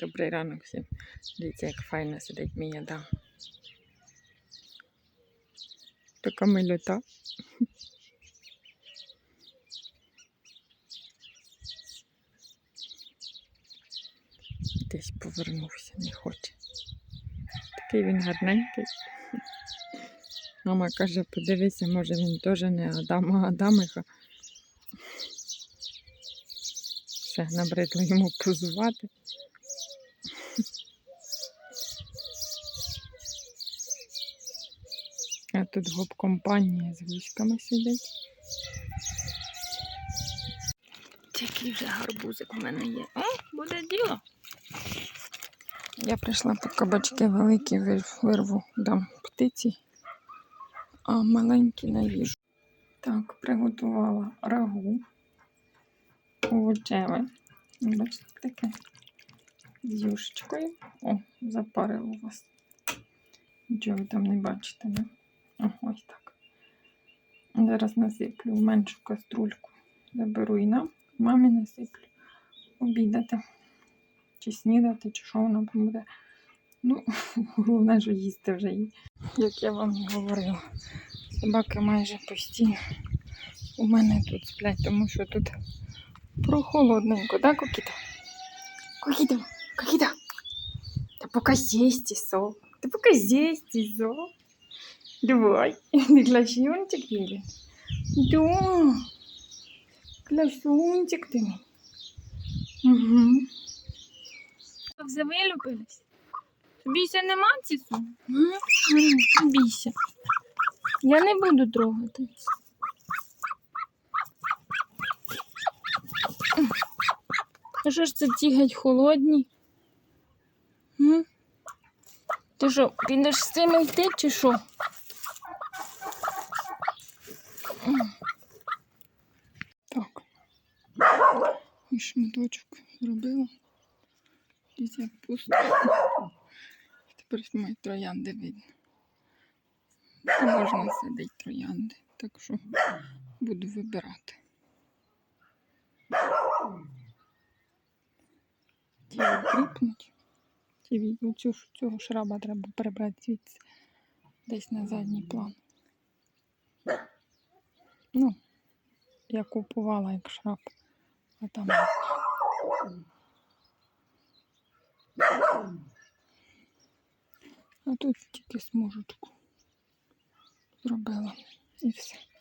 Добрий ранок всім. Дивіться, як файно сидить мій Адам. Така милота. Десь повернувся, не хоче. Такий він гарненький. Мама каже, подивися, може він теж не Адам, а Адамиха. Все, набридло йому позувати. А тут гоп-компанія з військами сидить. Який вже гарбузик у мене є. О, буде діло. Я прийшла по кабачки великі вирву, дам птиці, а маленькі на їжу. Так, приготувала рагу овочеве. Бачите, таке з юшечкою. О, запарило вас. Нічого ви там не бачите, не? О, ось так. Зараз насиплю меншу каструльку. Заберу і нам, мамі насиплю. Обідати. Чи снідати, чи що вона буде. Ну, головне, що їсти вже їй. Як я вам говорила, собаки майже постійно у мене тут сплять, тому що тут прохолодненько, да, Кокіта? Кокіта, Кокіта. Та поки сісти, со. Та поки сісти, со. Давай, ты классунчик или? Да, классунчик ты. Угу. Вже вилюбились? Бійся нема цісу? Не бійся. Я не буду трогати. А що ж це ті геть холодні? Ти що, підеш з цими йти чи що? Так. І шматочок зробила. Як пусто. Тепер мої троянди видно. Можна садити троянди, так що буду вибирати. Ті кріпнуть. Від- оцю цього шраба треба прибрати звідси десь на задній план. Ну, я купувала як шраб, а там. А тут тільки смужечку зробила і все.